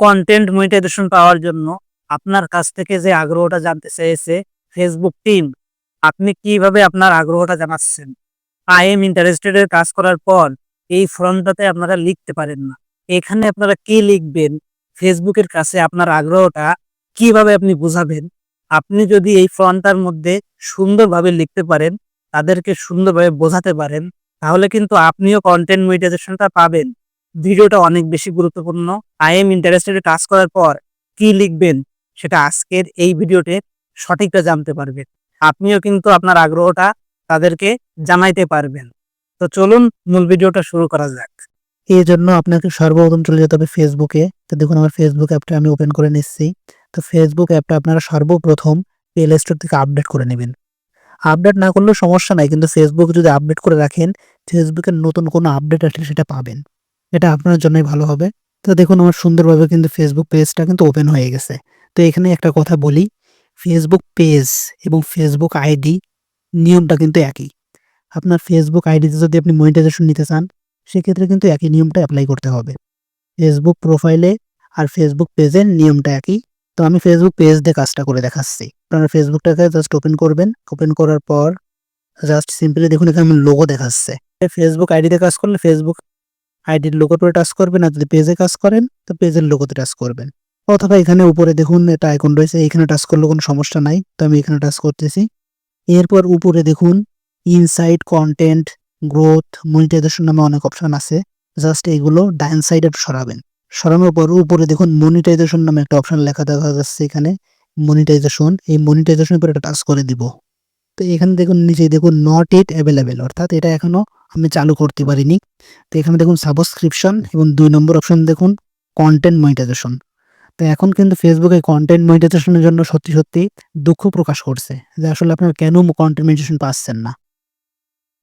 Content monetization পাওয়ার জন্য আপনার কাছ থেকে যে আগ্রহটা জানতে চেয়েছে ফেসবুক টিম আপনি কীভাবে আপনার আগ্রহটা জানাচ্ছেন? আই এম ইন্টারেস্টেড এর কাজ করার পর এই ফর্মটাতে আপনারা লিখতে পারেন না। এখানে আপনারা কি লিখবেন? ফেসবুকের কাছে আপনার আগ্রহটা কীভাবে আপনি বুঝাবেন? আপনি যদি এই ফর্মটার মধ্যে সুন্দরভাবে লিখতে পারেন, তাদেরকে সুন্দরভাবে বোঝাতে পারেন, তাহলে কিন্তু আপনিও কন্টেন্ট মনিটাইজেশনটা পাবেন। ভিডিওটা অনেক বেশি গুরুত্বপূর্ণ। আই এম ইন্টারেস্টেড কাজ করার পর কি লিখবেন সেটা আজকের এই ভিডিওতে সঠিকটা জানতে পারবেন। আপনিও কিন্তু আপনার আগ্রহটা তাদেরকে জানাইতে পারবেন। তো চলুন মূল ভিডিওটা শুরু করা যাক। এই জন্য আপনাকে সর্বপ্রথম চলে যেতে হবে ফেসবুকে তো দেখুন, আমার ফেসবুক অ্যাপটা আমি ওপেন করে নিচ্ছি। তো ফেসবুক অ্যাপটা আপনারা সর্বপ্রথম প্লে স্টোর থেকে আপডেট করে নেবেন। আপডেট না করলেও সমস্যা নাই, কিন্তু ফেসবুক যদি আপডেট করে রাখেন ফেসবুকের নতুন কোনো আপডেট আসলে সেটা পাবেন। এটা আপনার জন্যই ভালো হবে। তো দেখুন, আমার সুন্দরভাবে কিন্তু ফেসবুক পেজটা কিন্তু ওপেন হয়ে গেছে। তো এখানে একটা কথা বলি ফেসবুক পেজ এবং ফেসবুক আইডি নিয়মটা কিন্তু একই। আপনার ফেসবুক আইডিতে যদি আপনি মনিটাইজেশন নিতে চান, সেক্ষেত্রে কিন্তু একই নিয়মটা অ্যাপ্লাই করতে হবে। ফেসবুক প্রোফাইলে আর ফেসবুক পেজের নিয়মটা একই। তো আমি ফেসবুক পেজ দিয়ে কাজটা করে দেখাচ্ছি। আপনারা ফেসবুকটাকে জাস্ট ওপেন করবেন। ওপেন করার পর জাস্ট সিম্পলি দেখুন, এখানে আমার লোগো দেখাচ্ছে। ফেসবুক আইডিতে কাজ করলে ফেসবুক আইডির লোগোতে টাচ করবেন আর যদি পেজে কাজ করেন, তো পেজের লোগোতে টাচ করবেন। অথবা এখানে উপরে দেখুন এটা আইকন রয়েছে, এখানে টাচ করলে কোনো সমস্যা নাই, তো আমি এখানে টাচ করতেছি। এরপর উপরে দেখুন ইনসাইড কন্টেন্ট গ্রোথ মনিটাইজেশন নামে অনেক অপশন আছে। জাস্ট এগুলো ডাইন সাইডে সরাবেন। সরানোর পর উপরে দেখুন মনিটাইজেশন নামে একটা অপশন লেখা দেখা যাচ্ছে এখানে মনিটাইজেশন এই মনিটাইজেশনের উপর একটা টাচ করে দিব। তো এখানে দেখুন, নিচে দেখুন নট ইট অ্যাভেলেবেল অর্থাৎ এটা এখনও আমি চালু করতে পারিনি। তো এখানে দেখুন সাবস্ক্রিপশন এবং দুই নম্বর অপশন দেখুন কন্টেন্ট মনিটাইজেশন তো এখন কিন্তু ফেসবুকে কন্টেন্ট মনিটাইজেশনের জন্য সত্যি সত্যি দুঃখ প্রকাশ করছে যে আসলে আপনার কেন কন্টেন্ট মনিটাইজেশন পাচ্ছেন না।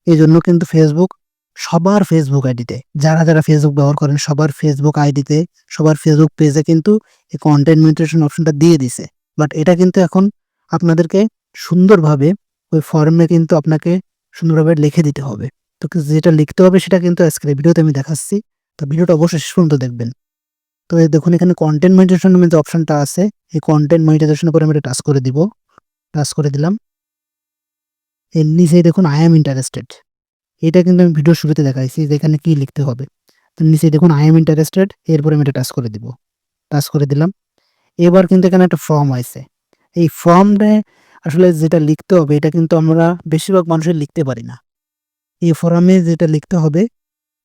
এই জন্য কিন্তু ফেসবুক সবার ফেসবুক আইডিতে যারা যারা ফেসবুক ব্যবহার করেন, সবার ফেসবুক আইডিতে সবার ফেসবুক পেজে কিন্তু এই কন্টেন্ট মনিটাইজেশন অপশনটা দিয়ে দিছে। বাট এটা কিন্তু এখন আপনাদেরকে সুন্দরভাবে ওই ফর্মে কিন্তু আপনাকে সুন্দরভাবে লিখে দিতে হবে। তো যেটা লিখতে হবে সেটা কিন্তু আজকের ভিডিওতে আমি দেখাচ্ছি। তো ভিডিওটা অবশ্যই শেষ পর্যন্ত দেখবেন। তো দেখুন, এখানে কন্টেন্ট মনিটাইজেশন নামে যে অপশনটা আছে, এই কন্টেন্ট মনিটাইজেশনের উপরে আমি এটা টাচ করে দিব। টাচ করে দিলাম। এর নিচেই দেখুন আই এম ইন্টারেস্টেড এটা কিন্তু আমি ভিডিওর শুরুতে দেখাইছি যে এখানে কী লিখতে হবে। তো নিচে দেখুন আই এম ইন্টারেস্টেড এরপরে আমি এটা টাচ করে দিব। টাচ করে দিলাম। এবার কিন্তু এখানে একটা ফর্ম আছে। এই ফর্মটা আসলে যেটা লিখতে হবে, এটা কিন্তু আমরা বেশিরভাগ মানুষের লিখতে পারি না। এই ফর্মে যেটা লিখতে হবে,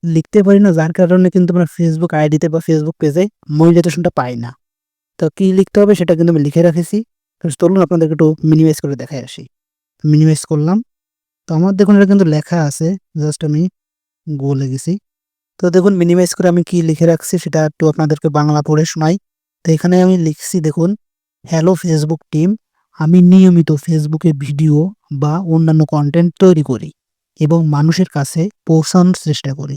লিখতে পারি না, যার কারণে কিন্তু আমরা ফেসবুক আইডিতে বা ফেসবুক পেজে মনিটাইজেশনটা পাই না। তো কি লিখতে হবে সেটা কিন্তু আমি লিখে রেখেছি। চলুন আপনাদেরকে একটু মিনিমাইজ করে দেখাই আসি। মিনিমাইজ করলাম। তো আমার দেখুন এটা কিন্তু লেখা আছে জাস্ট আমি গোলে গেছি। তো দেখুন মিনিমাইজ করে আমি কি লিখে রাখছি সেটা একটু আপনাদেরকে বাংলা পড়ে শোনাই। তো এখানে আমি লিখছি দেখুন হ্যালো ফেসবুক টিম আমি নিয়মিত ফেসবুকে ভিডিও বা অন্যান্য কন্টেন্ট তৈরি করি। এবং মানুষের কাছে পৌঁছানোর চেষ্টা করি।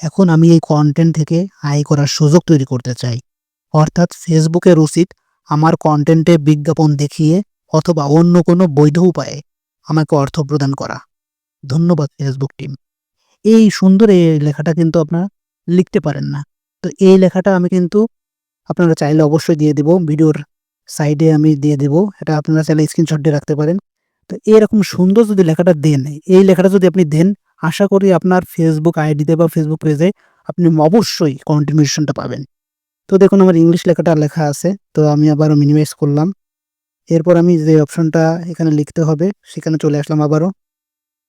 এখন আমি এই কন্টেন্ট থেকে আয় করার সুযোগ তৈরি করতে চাই। অর্থাৎ ফেসবুকের উচিত আমার কন্টেন্টে বিজ্ঞাপন দেখিয়ে অথবা অন্য কোনো বৈধ উপায়ে আমাকে অর্থ প্রদান করা। ধন্যবাদ ফেসবুক টিম এই সুন্দর এই লেখাটা কিন্তু আপনারা লিখতে পারেন না। তো এই লেখাটা আমি কিন্তু আপনারা চাইলে অবশ্যই দিয়ে দেব। ভিডিওর সাইডে আমি দিয়ে দেব। এটা আপনারা চাইলে স্ক্রিনশট দিয়ে রাখতে পারেন। তো এরকম সুন্দর যদি লেখাটা দেন, এই লেখাটা যদি আপনি দেন, আশা করি আপনার ফেসবুক আইডিতে বা ফেসবুক পেজে আপনি অবশ্যই কন্টিনিউশনটা পাবেন। তো দেখুন আমার ইংলিশ লেখাটা লেখা আছে, তো আমি আবারও মিনিমাইজ করলাম। এরপর আমি যে অপশনটা এখানে লিখতে হবে, সেখানে চলে আসলাম আবারও।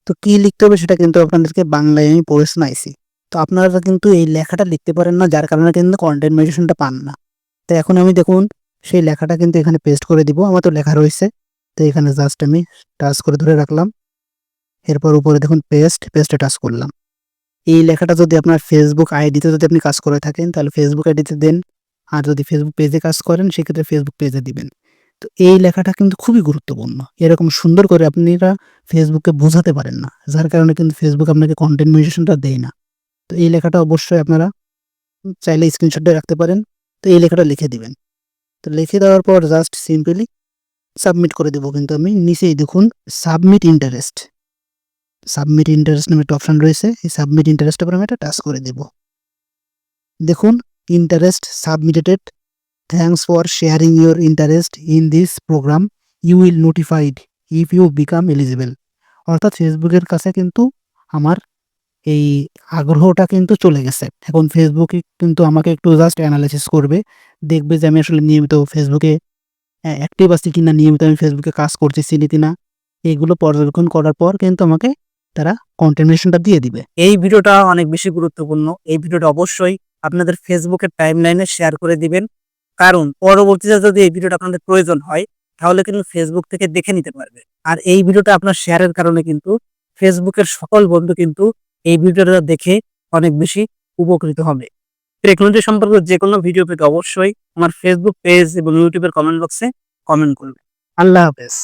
তো কি লিখতে হবে সেটা কিন্তু আপনাদেরকে বাংলায় আমি পড়ে শোনাইছি। তো আপনারা কিন্তু এই লেখাটা লিখতে পারেন না, যার কারণে কিন্তু কন্টেন্ট মেডিটেশনটা পান না। তো এখন আমি দেখুন, সেই লেখাটা কিন্তু এখানে পেস্ট করে দিব, আমার তো লেখা রয়েছে। তো এখানে জাস্ট আমি টাচ করে ধরে রাখলাম। এরপর উপরে দেখুন পেস্ট পেস্টে টাচ করলাম। এই লেখাটা যদি আপনার ফেসবুক আইডিতে যদি আপনি কাজ করে থাকেন, তাহলে ফেসবুক আইডিতে দেন। আর যদি ফেসবুক পেজে কাজ করেন, সেক্ষেত্রে ফেসবুক পেজে দিবেন। তো এই লেখাটা কিন্তু খুবই গুরুত্বপূর্ণ। এরকম সুন্দর করে আপনারা ফেসবুকে বোঝাতে পারেন না। যার কারণে কিন্তু ফেসবুক আপনাকে কন্টেন্ট মিউজিশনটা দেয় না। তো এই লেখাটা অবশ্যই আপনারা চাইলে স্ক্রিনশটে রাখতে পারেন। তো এই লেখাটা লিখে দিবেন। তো লিখে দেওয়ার পর জাস্ট সিম্পলি সাবমিট করে দেবো কিন্তু আমি নিচেই দেখুন সাবমিট ইন্টারেস্ট সাবমিট ইন্টারেস্ট নামে একটা অপশান রয়েছে, এই সাবমিট ইন্টারেস্টের উপর আমি একটা টাচ করে দেব। দেখুন interest submitted thanks for sharing your interest in this program you will notified if you become eligible অর্থাৎ ফেসবুকের কাছে কিন্তু আমার এই আগ্রহটা কিন্তু চলে গেছে। এখন ফেসবুকে কিন্তু আমাকে একটু জাস্ট অ্যানালাইসিস করবে, দেখবে যে আমি আসলে নিয়মিত ফেসবুকে অ্যাক্টিভ আছি কিনা নিয়মিত আমি ফেসবুকে কাজ করতেছি কিনা, এগুলো পর্যবেক্ষণ করার পর কিন্তু আমাকে তারা কন্টেন্টেশনটা দিয়ে দিবে। এই ভিডিওটা অনেক বেশি গুরুত্বপূর্ণ। এই ভিডিওটা অবশ্যই আপনাদের ফেসবুকের টাইম লাইনে শেয়ার করে দিবেন। কারণ পরবর্তীতে যদি এই ভিডিওটা আপনাদের প্রয়োজন হয়, তাহলে কিন্তু ফেসবুক থেকে দেখে নিতে পারবে। আর এই ভিডিওটা আপনার শেয়ারের কারণে কিন্তু ফেসবুকের সকল বন্ধু কিন্তু এই ভিডিওটা দেখে অনেক বেশি উপকৃত হবে। টেকনোলজি সম্পর্কে যে কোনো ভিডিও পেতে অবশ্যই আমার ফেসবুক পেজ এবং ইউটিউবের কমেন্ট বক্সে কমেন্ট করবে। আল্লাহ হাফেজ।